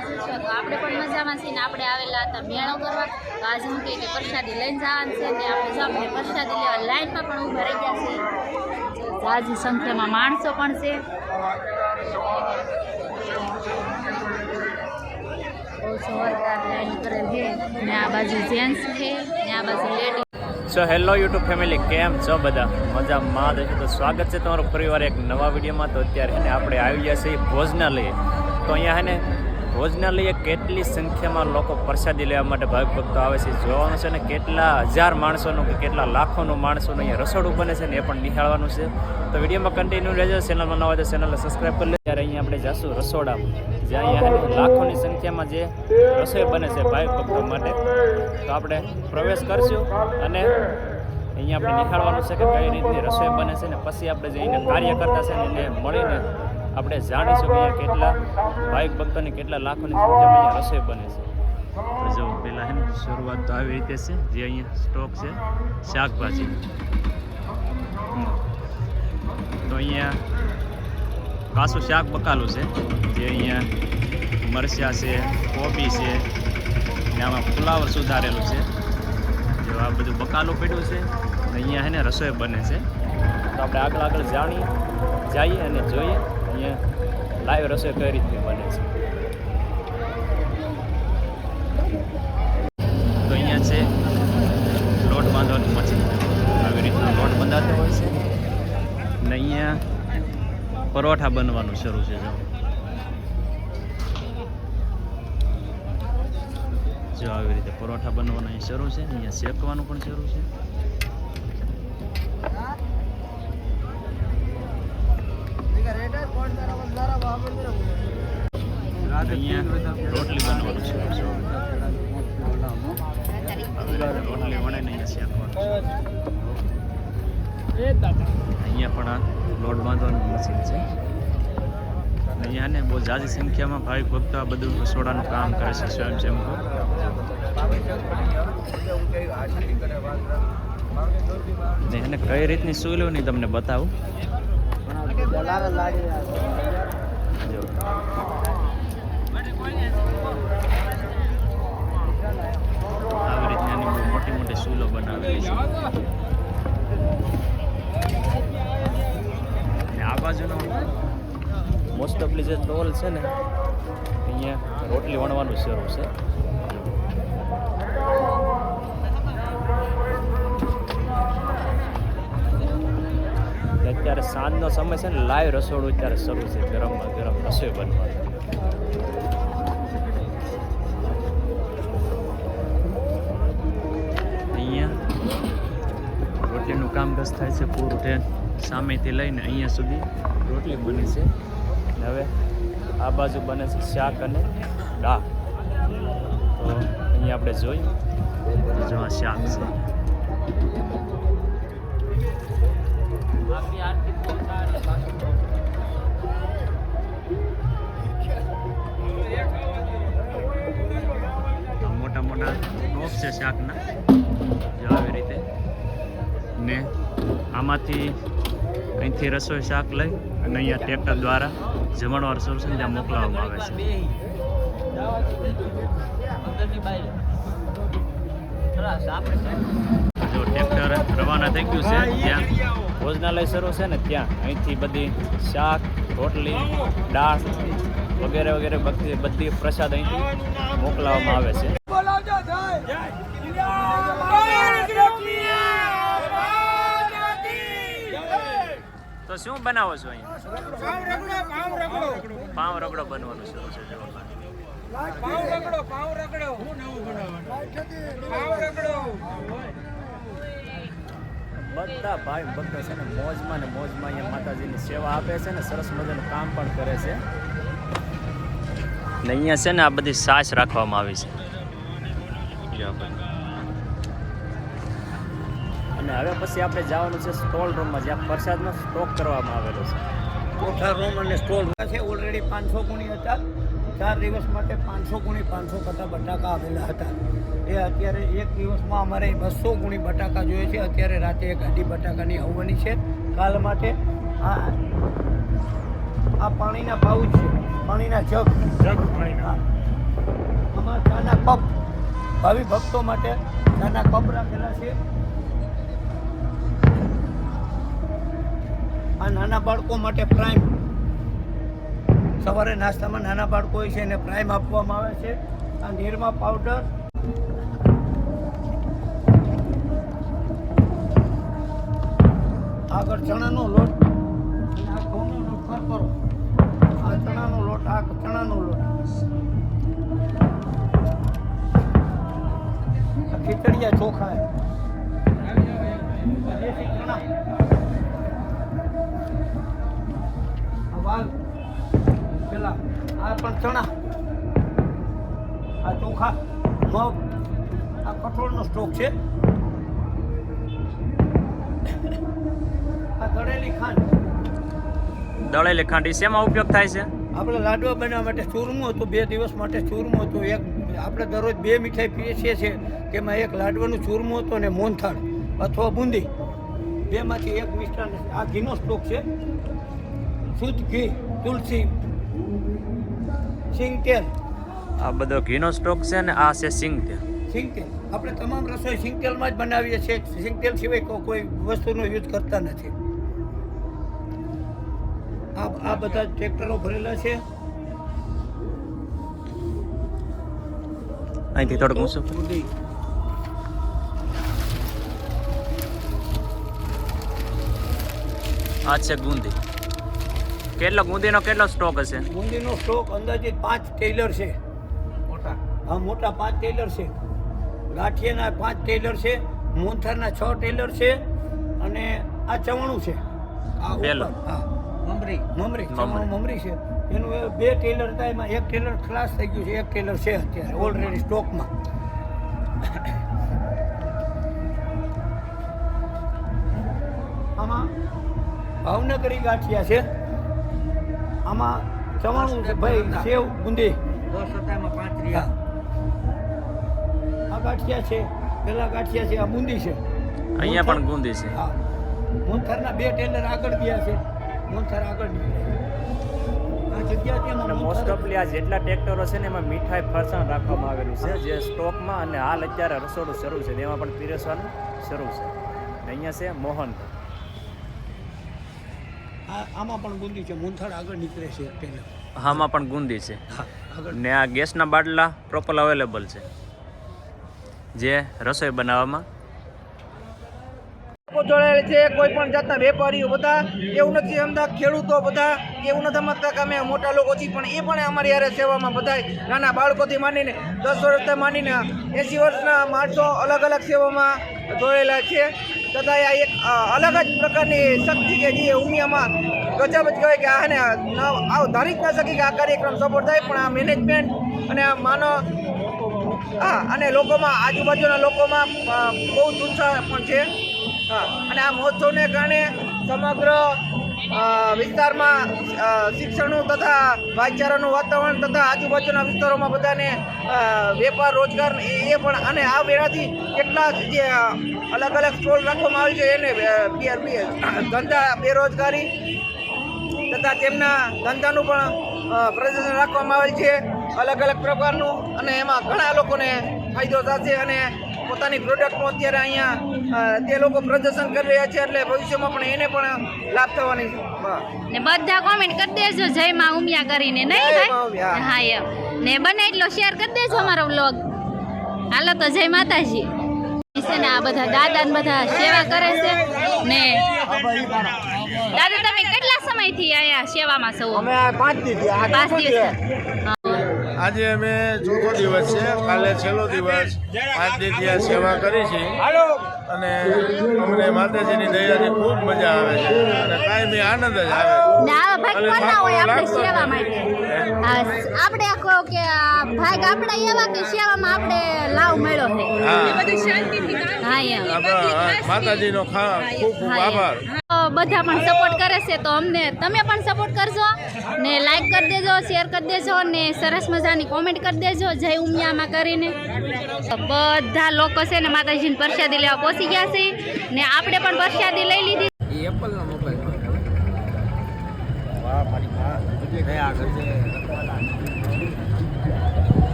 મજામાં છો, તો આપણે પણ મજામાં છીએ ને આપણે આવેલા હતા મેળો કરવા. તો આજે હું કે પ્રસાદી લઈને જવાનું છે ને આપણે જો આપણે પ્રસાદી લેવા લાઈનમાં પણ ઊભા રહી ગયા છીએ. જાજી સંખ્યામાં માણસો પણ છે. બહુ બાજુ જેન્ટ્સ છે બાજુ lady so hello YouTube family કેમ છો બધા? મજામાં જ તો સ્વાગત છે તમારું ફરીવાર એક નવા વિડીયોમાં. તો અત્યારે ને આપણે આવી ગયા છીએ ભોજનાલય. તો અહીંયા હે ને ભોજનાલયે કેટલી સંખ્યામાં લોકો પ્રસાદી લેવા માટે ભાવિક આવે છે, જોવાનું છે ને કેટલા હજાર માણસોનું કે કેટલા લાખોનું માણસોનું અહીંયા રસોડું બને છે ને એ પણ નિહાળવાનું છે. તો વિડીયોમાં કન્ટિન્યુ રહેજો ચેનલમાં નવા હોય તો ચેનલને સબસ્ક્રાઈબ કરી લે. ત્યારે અહીંયા આપણે જાશું રસોડામાં જ્યાં અહીંયા લાખોની સંખ્યામાં જે રસોઈ બને છે ભાવિક ભક્તો માટે. તો આપણે પ્રવેશ કરશું અને અહીંયા આપણે નિહાળવાનું છે કે કઈ રીતની રસોઈ બને છે ને પછી આપણે જઈને કાર્ય કરતા છે ને એને મળીને આપણે જાણીશું શકીએ કેટલા ભાવિક ભક્તોની કેટલા લાખોની સંખ્યામાં અહીંયા રસોઈ બને છે. તો જો પહેલાં હે શરૂઆત તો આવી રીતે છે જે અહીંયા સ્ટોક છે શાકભાજી. તો અહીંયા કાસું શાક બકાલું છે જે અહીંયા મરચાં છે કોબી છે ને આમાં ફુલાવર સુધારેલું છે. જો આ બધું બકાલું પડ્યું છે અને અહીંયા હે ને રસોઈ બને છે. તો આપણે આગળ આગળ જાણીએ જઈએ અને જોઈએ. અહીંયા લાઈવ રસોઈ કઈ રીતની બને છે? તો અહીંયા છે, લોટ બાંધવાની મશીન. આવી રીતના લોટ બંધાતો હોય છે. ને અહીંયા પરોઠા બનવાનું શરૂ છે, જો. જો આવી રીતે પરોઠા બનવાનું અહીં શરૂ છે અહીંયા શેકવાનું પણ શરૂ છે. અહીંયા રોટલી બનવાનું છે રોટલી વણે અહીંયા અહીંયા પણ આ લોટ બાંધવાનું મશીન છે અહીંયા ને બહુ ઝાઝી સંખ્યામાં ભાવિક ભક્તો આ બધું રસોડાનું કામ કરે છે સ્વયંસેવકો ને એને કઈ રીતની શું લેવું નહીં તમને બતાવું જો આવી રીતની એની મોટી મોટી સૂલો બનાવેલી છે આ બાજુનો મોસ્ટ ઓફલી જે સ્ટોલ છે ને. અહીંયા રોટલી વણવાનું શરૂ છે અત્યારે સાંજનો સમય છે ને લાઈવ રસોડું અત્યારે શરૂ છે. ગરમમાં ગરમ રસોઈ બનવાની. અહીંયા રોટલીનું કામકાજ થાય છે પૂરું ટ્રેન સામેથી લઈને અહીંયા સુધી રોટલી બની છે. હવે આ બાજુ બને છે શાક અને દાળ. તો અહીંયા આપણે જોઈએ જો આ શાક છે. છે શાકના, જો આવી રીતે ને આમાંથી અહીંથી રસોઈ શાક લઈ અને અહીંયા ટ્રેક્ટર દ્વારા જમણવાર શરૂ છે ત્યાં મોકલાવવામાં આવે છે. જો ટ્રેક્ટર રવાના થઈ ગયું છે, ત્યાં ભોજનાલય શરૂ છે ને ત્યાં અહીંથી બધી શાક, રોટલી, દાળ વગેરે વગેરે બધી બધી પ્રસાદ અહીંથી મોકલાવવામાં આવે છે. તો શું બનાવો છો અહીંયા? પાવ રગડો બનવાનું શરૂ છે જો બધા ભાઈ ભક્તો છે ને મોજમાં ને મોજમાં અહીંયા માતાજીની સેવા આપે છે ને સરસ મજાનું કામ પણ કરે છે. ને અહીંયા છે ને આ બધી સાસ રાખવામાં આવી છે. જો આ અને હવે પછી આપણે જવાનું છે સ્ટોલ રૂમમાં જ્યાં પ્રસાદનો સ્ટોક કરવામાં આવેલો છે. કોઠા રૂમ અને સ્ટોર છે ઓલરેડી પાંચસો ગુણી હતા. ચાર દિવસ માટે પાંચસો ગુણી પાંચસો કરતા બટાકા આવેલા હતા. એ અત્યારે એક દિવસમાં અમારે બસો ગુણી બટાકા જોઈએ છે. અત્યારે રાતે એક અઢી બટાકાની આવવાની છે. કાલ માટે આ આ પાણીના પાઉચ છે. પાણીના જગ. જગ પાણીના. અમારા આમાં ચાના કપ ભાવિ ભક્તો માટે નાના કપ રાખેલા છે. આ નાના બાળકો માટે પ્રાઇમ. સવારે નાસ્તામાં નાના બાળકો હોય છે એને પ્રાઇમ આપવામાં આવે છે. આ નિરમા પાવડર. આગળ ચણાનો લોટ. આ ઘઉંનો કરકરો આ ચણાનો લોટ, આ ચણાનો લોટ. ખીચડિયા ચોખા પેલા આ પણ ચણા. આ ચોખા મગ આ કઠોળનો સ્ટોક છે. આ દળેલી ખાંડ. દળેલી ખાંડી શેમાં ઉપયોગ થાય છે? આપણે લાડવા બનાવવા માટે ચૂરમું હતું બે દિવસ માટે ચૂરમું હતું એક આપણે દરરોજ બે મીઠાઈ પીએ છીએ તેમાં એક લાડવાનું ચૂરમું હતું અને મોહનથાળ અથવા બુંદી. બેમાંથી એક મિષ્ટાન આ ઘીનો સ્ટોક છે. શુદ્ધ ઘી તુલસી સિંગ તેલ આ બધો ઘીનો સ્ટોક છે ને આ છે સિંગ તેલ સિંગ તેલ આપણે તમામ રસોઈ સિંગ તેલમાં જ બનાવીએ છીએ. સિંગ તેલ સિવાય કોઈ વસ્તુનો યુઝ કરતા નથી. આ આ બધા ટ્રેક્ટરો ભરેલા છે. અહીંથી થોડુંક ઊંચું બુંદી આ છે ગુંદી. કેટલો ગુંદીનો કેટલો સ્ટોક હશે? બુંદીનો સ્ટોક અંદાજે પાંચ ટેલર છે. મોટા. હા મોટા પાંચ ટેલર છે. ગાંઠિયાના પાંચ ટેલર છે મોહનથાળના છ ટેલર છે અને આ ચવાણું છે. આ હા. મમરી મમરી મમરી. છે. એનું બે ટેલર હતા એમાં એક ટેલર ખલાસ થઈ ગયું છે એક ટેલર છે અત્યારે ઓલરેડી સ્ટોકમાં આમાં ભાવનગરી ગાંઠિયા છે. આમાં ચવાણું છે ભાઈ સેવ બુંદી. આ ગાંઠિયા છે પેલા ગાંઠિયા છે આ બુંદી છે. અહીંયા પણ ગુંદી છે. હા. મોહનથાળના બે ટેલર આગળ ગયા છે. મોહનથાળ આગળ એમાં મોસ્ટ ઓફલી આ જેટલા ટ્રેક્ટરો છે ને એમાં મીઠાઈ ફરસાણ રાખવામાં આવેલું છે. જે સ્ટોકમાં અને હાલ અત્યારે રસોડું શરૂ છે. તેમાં પણ પીરસવાનું શરૂ છે. અહીંયા છે મોહન. આમાં પણ ગુંદી છે. મૂંથળ આગળ નીકળે છે ટેલર આમાં પણ ગુંદી છે. ને આ ગેસના બાટલા પ્રોપર અવેલેબલ છે. જે રસોઈ બનાવવામાં લોકો જોડાયેલ છે, કોઈ પણ જાતના વેપારીઓ બધા, એવું નથી સમજતા ખેડૂતો બધા, એવું નથી સમજતા કે અમે મોટા લોકો છીએ, પણ એ પણ અમારી યારે સેવામાં બધા નાના બાળકોથી માંડીને દસ વર્ષથી માંડીને એંસી વર્ષના માણસો અલગ અલગ સેવામાં જોડેલા છે. તથા આ એક અલગ જ પ્રકારની શક્તિ કે જે ઉમિયામાં ગજબ જ કહેવાય કે આને ધારી જ ન શકી કે આ કાર્યક્રમ સફળ થાય, પણ આ મેનેજમેન્ટ અને આ માનવ હા, અને લોકોમાં, આજુબાજુના લોકોમાં બહુ જ ઉત્સાહ પણ છે. અને આ મહોત્સવને કારણે સમગ્ર વિસ્તારમાં શિક્ષણનું તથા ભાઈચારાનું વાતાવરણ તથા આજુબાજુના વિસ્તારોમાં બધાને વેપાર, રોજગાર એ પણ, અને આ વેળાથી કેટલા જે અલગ અલગ સ્ટોલ રાખવામાં આવે છે, એને ધંધા બેરોજગારી તથા તેમના ધંધાનું પણ પ્રદર્શન રાખવામાં આવેલ છે અલગ અલગ પ્રકારનું, અને એમાં ઘણા લોકોને ફાયદો થશે અને પોતાની પ્રોડક્ટનું અત્યારે અહીંયા તે લોકો પ્રદર્શન કરી રહ્યા છે એટલે ભવિષ્યમાં પણ એને પણ લાભ થવાની છે. ને બધા કોમેન્ટ કરી દેજો જય માં ઉમિયા કરીને નહીં. ભાઈ? હા એમ ને બને એટલો શેર કરી દેજો અમારો વ્લોગ હાલો તો જય માતાજી. છે ને આ બધા દાદા ને બધા સેવા કરે છે. ને દાદા તમે કેટલા સમયથી અહીંયા સેવામાં છો? અમે પાંચ દિવસ પાંચ દિવસ. આજે અમે ચોથો દિવસ છે. કાલે છેલ્લો દિવસ પાંચ દિવસ ત્યાં સેવા કરી છે. અને અમને માતાજીની દયાની ખૂબ મજા આવે છે. અને કાયમી આનંદ જ આવે ને આવા ભાગ અને કોના હોય આપણે આખો કે ભાગ આપણે એવા કે સેવામાં આપણે લાવ મળ્યો છે. હા. હા એમ. આપણા માતાજીનો ખા ખૂબ ખૂબ આભાર. બધા પણ સપોર્ટ કરે છે, તો અમને તમે પણ સપોર્ટ કરજો ને લાઈક કરી દેજો શેર કરી દેજો ને સરસ મજાની કોમેન્ટ કરી દેજો, જય ઉમિયામાં કરીને. બધા લોકો છે ને માતાજીની પ્રસાદી લેવા પહોંચી ગયા છે ને આપણે પણ પ્રસાદી લઈ લીધી. વાહ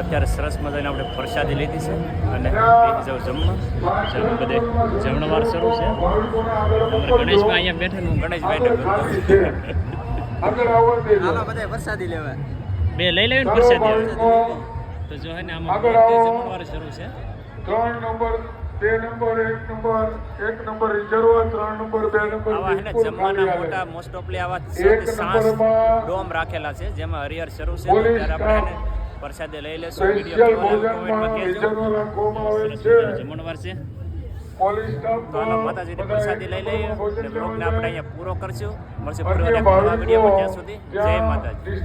તો અત્યારે સરસ મજાની આપણે પ્રસાદી લીધી છે અને જાવ જમવા. ચાલો બધે જમણવાર શરૂ છે. અમારે ગણેશભાઈ અહીંયા બેઠા ને પ્રસાદી લેવા. બે લઈ લેવી પ્રસાદી તો જો હે ને આમાં જમણવાર શરૂ છે. ત્રણ નંબર બે નંબર એક નંબર એક નંબર રિઝર્વ ત્રણ નંબર બે નંબર આવા હેને જમવાના મોટા. મોસ્ટ ઓફલી આવા એક ડોમ રાખેલા છે જેમાં હરિહર શરૂ છે. ત્યારે આપણે પ્રસાદી લઈ લેશું. વીડિયો છે મજાનો જમણવાર છે. માતાજીની પ્રસાદી લઈ લઈએ બ્લોગને આપણે અહીંયા પૂરો કરશું. મળશે ભાવિકો વિડીયોમાં ત્યાં સુધી. જય માતાજી.